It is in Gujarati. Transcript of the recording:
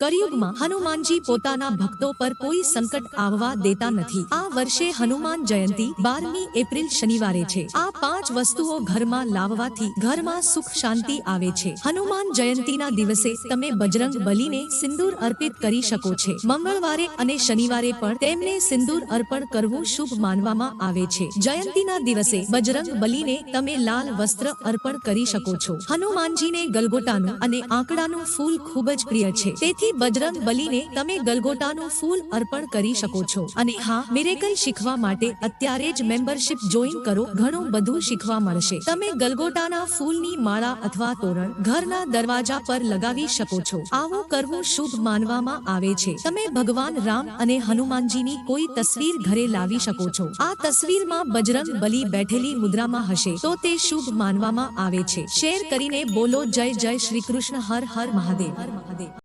કરિયુગમાં હનુમાનજી પોતાના ભક્તો પર કોઈ સંકટ આવવા દેતા નથી. આ વર્ષે હનુમાન જયંતી બારમી એપ્રિલ શનિવારે છે. આ પાંચ વસ્તુઓ ઘરમાં લાવવાથી ઘરમાં સુખ શાંતિ આવે છે. હનુમાન જયંતીના દિવસે તમે બજરંગ બલીને સિંદૂર અર્પિત કરી શકો છો. મંગળવારે અને શનિવારે પણ તેમને સિંદૂર અર્પણ કરવું શુભ માનવામાં આવે છે. જયંતીના દિવસે બજરંગ બલીને તમે લાલ વસ્ત્ર અર્પણ કરી શકો છો. હનુમાનજીને ગલગોટાનું અને આંકડાનું ફૂલ ખૂબ જ પ્રિય છે. તેથી બજરંગ બલીને તમે ગલગોટાનું ફૂલ અર્પણ કરી શકો છો. અને હા, મિરેકલ શીખવા માટે અત્યારે જ મેમ્બરશિપ જોઈન કરો, ઘણું બધું શીખવા મળશે. તમે ગલગોટાના ફૂલની માળા અથવા તોરણ ઘરના દરવાજા પર લગાવી શકો છો. આવું કરવું શુભ માનવામાં આવે છે. તમે ભગવાન રામ અને હનુમાનજીની કોઈ તસવીર ઘરે લાવી શકો છો. આ તસવીરમાં બજરંગ બલી બેઠેલી મુદ્રામાં હશે. તો તે શુભ માનવામાં આવે છે. શેર કરીને બોલો, જય જય શ્રી કૃષ્ણ, હર હર મહાદેવ.